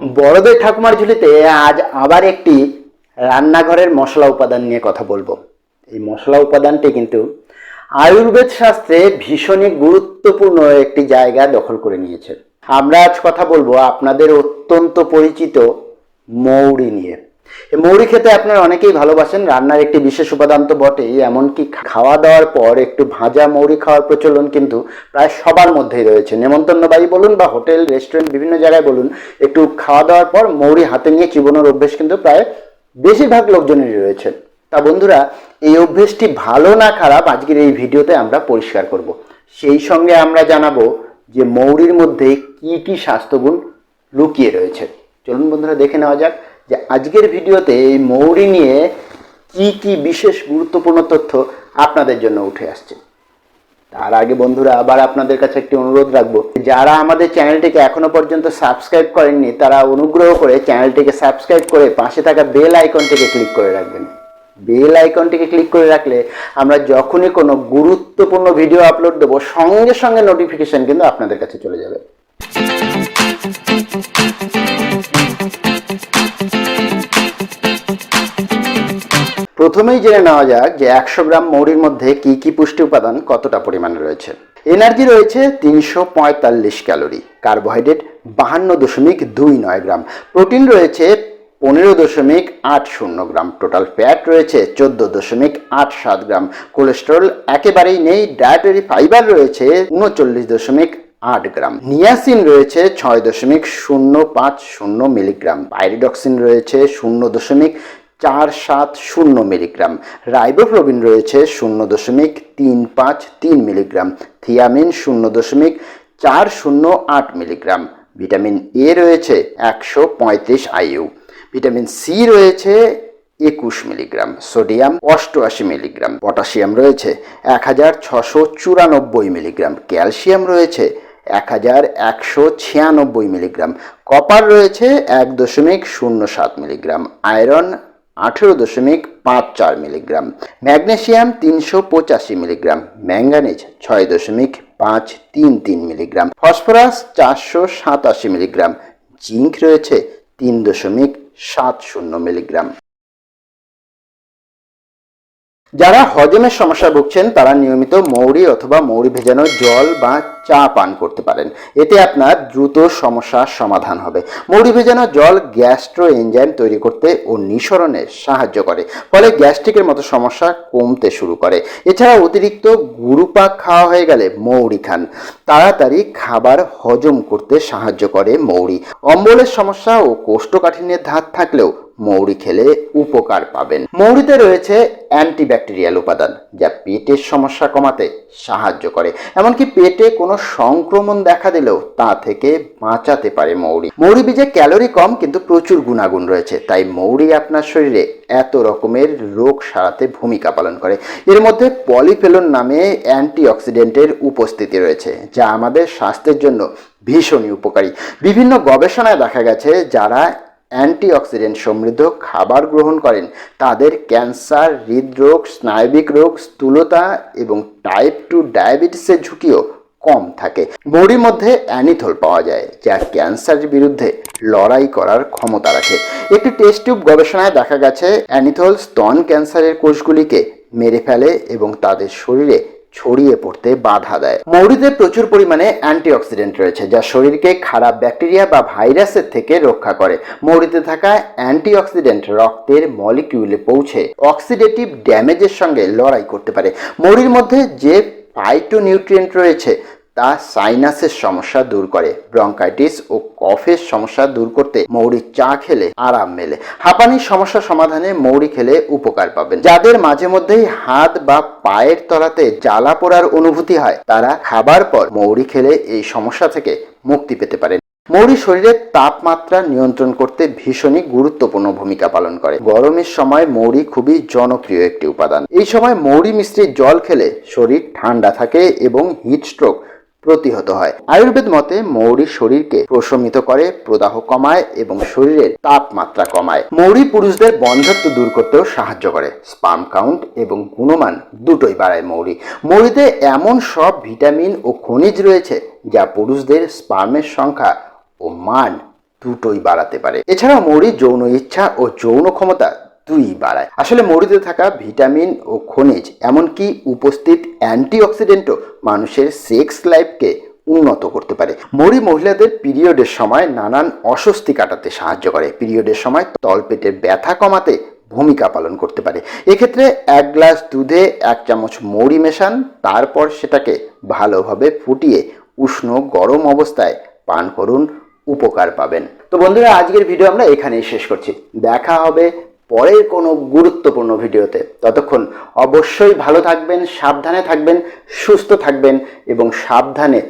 বড়দের ঠাকুমার ঝুলিতে আজ আবার একটি রান্নাঘরের মশলা উপাদান নিয়ে কথা বলব। এই মশলা উপাদানটি কিন্তু আয়ুর্বেদ শাস্ত্রে ভীষণই গুরুত্বপূর্ণ একটি জায়গা দখল করে নিয়েছে। আমরা আজ কথা বলব আপনাদের অত্যন্ত পরিচিত মৌরি নিয়ে। মৌরি খেতে আপনারা অনেকেই ভালোবাসেন, রান্নার একটি বিশেষ উপাদান তো বটেই, এমনকি খাওয়া দাওয়ার পর একটু ভাজা মৌরি খাওয়ার প্রচলন কিন্তু প্রায় সবার মধ্যেই রয়েছে। নেমন্তন্ন বলুন বা হোটেল, রেস্টুরেন্ট, বিভিন্ন জায়গায় বলুন, একটু খাওয়া দাওয়ার পর মৌরি হাতে নিয়ে চিবনোর অভ্যেস কিন্তু প্রায় বেশিরভাগ লোকজনেরই রয়েছে। তা বন্ধুরা, এই অভ্যেসটি ভালো না খারাপ আজকের এই ভিডিওতে আমরা পরিষ্কার করব। সেই সঙ্গে আমরা জানাব যে মৌরির মধ্যে কি কি স্বাস্থ্যগুণ লুকিয়ে রয়েছে। চলুন বন্ধুরা, দেখে নেওয়া যাক। যে আজকের ভিডিওতে এই মৌরি নিয়ে কি কি বিশেষ গুরুত্বপূর্ণ তথ্য আপনাদের জন্য উঠে আসছে। তার আগে বন্ধুরা, আবার আপনাদের কাছে একটি অনুরোধ রাখব, যারা আমাদের চ্যানেলটিকে এখনও পর্যন্ত সাবস্ক্রাইব করেননি, তারা অনুগ্রহ করে চ্যানেলটিকে সাবস্ক্রাইব করে পাশে থাকা বেল আইকনটিকে ক্লিক করে রাখবেন। বেল আইকনটিকে ক্লিক করে রাখলে আমরা যখনই কোনো গুরুত্বপূর্ণ ভিডিও আপলোড দেবো, সঙ্গে সঙ্গে নোটিফিকেশন কিন্তু আপনাদের কাছে চলে যাবে। প্রথমেই জেনে নেওয়া যাক যে একশো গ্রাম মৌরির মধ্যে কি কি পুষ্টি উপাদান কতটা পরিমাণে রয়েছে। এনার্জি রয়েছে তিনশো পঁয়তাল্লিশ ক্যালোরি, কার্বোহাইড্রেট বাহান্ন দশমিক দুই নয় গ্রাম, প্রোটিন রয়েছে পনেরো দশমিক আট শূন্য গ্রাম, টোটাল ফ্যাট রয়েছে চোদ্দ দশমিক আট সাত গ্রাম, কোলেস্টেরল একেবারেই নেই, ডায়েটারি ফাইবার রয়েছে উনচল্লিশ দশমিক আট গ্রাম, নিয়াসিন রয়েছে ছয় দশমিক শূন্য পাঁচ শূন্য মিলিগ্রাম, পাইরিডক্সিন রয়েছে শূন্য দশমিক চার সাত শূন্য মিলিগ্রাম। রাইবোফ্লোবিন রয়েছে শূন্য দশমিক তিন পাঁচ তিন মিলিগ্রাম। থিয়ামিন শূন্য দশমিক চার শূন্য আট মিলিগ্রাম। ভিটামিন এ রয়েছে একশো পঁয়ত্রিশ আইইউ। ভিটামিন সি রয়েছে একুশ মিলিগ্রাম। সোডিয়াম অষ্টআশি মিলিগ্রাম। পটাশিয়াম রয়েছে এক হাজার ছশো চুরানব্বই মিলিগ্রাম। ক্যালসিয়াম রয়েছে এক হাজার একশো ছিয়ানব্বই মিলিগ্রাম কপার রয়েছে এক দশমিক শূন্য সাত মিলিগ্রাম আয়রন আঠেরো দশমিক পাঁচ চার মিলিগ্রাম। ম্যাগনেশিয়াম তিনশো পঁচাশি মিলিগ্রাম। ম্যাঙ্গানিজ ছয় দশমিক পাঁচ তিন তিন মিলিগ্রাম। ফসফরাস চারশো সাতাশি মিলিগ্রাম। জিঙ্ক রয়েছে তিন দশমিক সাত শূন্য মিলিগ্রাম। যারা হজমের সমস্যা ভুগছেন, তারা নিয়মিত মৌরি অথবা মৌরি ভেজানো জল বা চা পান করতে পারেন। এতে আপনার দ্রুত সমস্যার সমাধান হবে। মৌরি ভেজানো জল গ্যাস্ট্রো এনজাইম তৈরি করতে ও নিঃসরণে সাহায্য করে, ফলে গ্যাস্ট্রিকের মতো সমস্যা কমতে শুরু করে। এছাড়া অতিরিক্ত গুরুপাক খাওয়া হয়ে গেলে মৌরি খান। তাড়াতাড়ি খাবার হজম করতে সাহায্য করে মৌরি। অম্বলের সমস্যা ও কোষ্ঠকাঠিন্যের ধাত থাকলেও মৌরি খেলে উপকার পাবেন। মৌরিতে রয়েছে অ্যান্টিব্যাকটেরিয়াল উপাদান, যা পেটের সমস্যা কমাতে সাহায্য করে। এমনকি পেটে কোনো সংক্রমণ দেখা দিলেও তা থেকে বাঁচাতে পারে মৌরি। মৌরি বীজে ক্যালোরি কম, কিন্তু প্রচুর গুণাগুণ রয়েছে। তাই মৌরি আপনার শরীরে এত রকমের রোগ সারাতে ভূমিকা পালন করে। এর মধ্যে পলিফেলন নামে অ্যান্টিঅক্সিডেন্টের উপস্থিতি রয়েছে, যা আমাদের স্বাস্থ্যের জন্য ভীষণই উপকারী। বিভিন্ন গবেষণায় দেখা গেছে, যারা অ্যান্টিঅক্সিডেন্ট সমৃদ্ধ খাবার গ্রহণ করেন। তাদের ক্যান্সার, হৃদরোগ, স্নায়বিক রোগ, স্থূলতা এবং টাইপ টু ডায়াবেটিসের ঝুঁকিও কম থাকে। বড়ির মধ্যে অ্যানিথল পাওয়া যায়, যা ক্যান্সারের বিরুদ্ধে লড়াই করার ক্ষমতা রাখে। একটি টেস্ট টিউব গবেষণায় দেখা গেছে, অ্যানিথল স্তন ক্যান্সারের কোষগুলিকে মেরে ফেলে এবং তাদের শরীরে ছড়িয়ে পড়তে বাধা দেয়। মৌরিতে প্রচুর পরিমাণে অ্যান্টিঅক্সিডেন্ট রয়েছে, যা শরীরকে খারাপ ব্যাকটেরিয়া বা ভাইরাসের থেকে রক্ষা করে। মৌরিতে থাকা অ্যান্টিঅক্সিডেন্ট রক্তের মলিকিউলে পৌঁছে, অক্সিডেটিভ ড্যামেজের সঙ্গে লড়াই করতে পারে। মৌরির মধ্যে যে ফাইটোনিউট্রিয়েন্ট রয়েছে তা সাইনাসের সমস্যা দূর করে, ব্রঙ্কাইটিস ও কফের সমস্যা দূর করতে মৌরি চা খেলে আরাম মেলে। হাঁপানির সমস্যা সমাধানে মৌরি খেলে উপকার পাবেন। যাদের মাঝে মধ্যেই হাত বা পায়ের তলাতে জ্বালা পোড়ার অনুভূতি হয়, তারা খাবার পর মৌরি খেলে এই সমস্যা থেকে মুক্তি পেতে পারেন। মৌরি শরীরের তাপমাত্রা নিয়ন্ত্রণ করতে ভীষণই গুরুত্বপূর্ণ ভূমিকা পালন করে। গরমের সময় মৌরি খুবই জনপ্রিয় একটি উপাদান। এই সময় মৌরি মিশ্রিত জল খেলে শরীর ঠান্ডা থাকে এবং হিট স্ট্রোক প্রতিহত হয়। আয়ুর্বেদ মতে, মৌরি শরীরকে প্রশমিত করে, প্রদাহ কমায় এবং শরীরের তাপমাত্রা কমায়। মৌরি পুরুষদের বন্ধত্ব দূর করতেও সাহায্য করে। স্পাম কাউন্ট এবং গুণমান দুটোই বাড়ায় মৌরি। মৌরিতে এমন সব ভিটামিন ও খনিজ রয়েছে যা পুরুষদের স্পার্মের সংখ্যা ও মান দুটোই বাড়াতে পারে। এছাড়াও মৌরি যৌন ইচ্ছা ও যৌন ক্ষমতা দুই বাড়ায়। আসলে মৌরিতে থাকা ভিটামিন ও খনিজ, এমনকি উপস্থিত অ্যান্টিঅক্সিডেন্টও মানুষের সেক্স লাইফকে উন্নত করতে পারে। মরি মহিলাদের পিরিয়ডের সময় নানান অস্বস্তি কাটাতে সাহায্য করে। পিরিয়ডের সময় তলপেটের ব্যথা কমাতে ভূমিকা পালন করতে পারে। এক্ষেত্রে এক গ্লাস দুধে এক চামচ মৌরি মেশান, তারপর সেটাকে ভালোভাবে ফুটিয়ে উষ্ণ গরম অবস্থায় পান করুন, উপকার পাবেন। তো বন্ধুরা, আজকের ভিডিও আমরা এখানেই শেষ করছি। দেখা হবে পরের কোনো গুরুত্বপূর্ণ ভিডিওতে। ততক্ষণ অবশ্যই ভালো থাকবেন, সাবধানে থাকবেন, সুস্থ থাকবেন এবং সাবধানে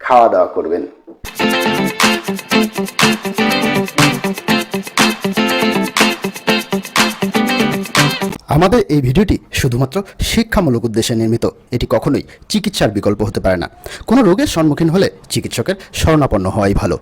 খাওয়া দাওয়া করবেন। আমাদের এই ভিডিওটি শুধুমাত্র শিক্ষামূলক উদ্দেশ্যে নির্মিত। এটি কখনোই চিকিৎসার বিকল্প হতে পারে না। কোনো রোগের সম্মুখীন হলে চিকিৎসকের শরণাপন্ন হওয়াই ভালো।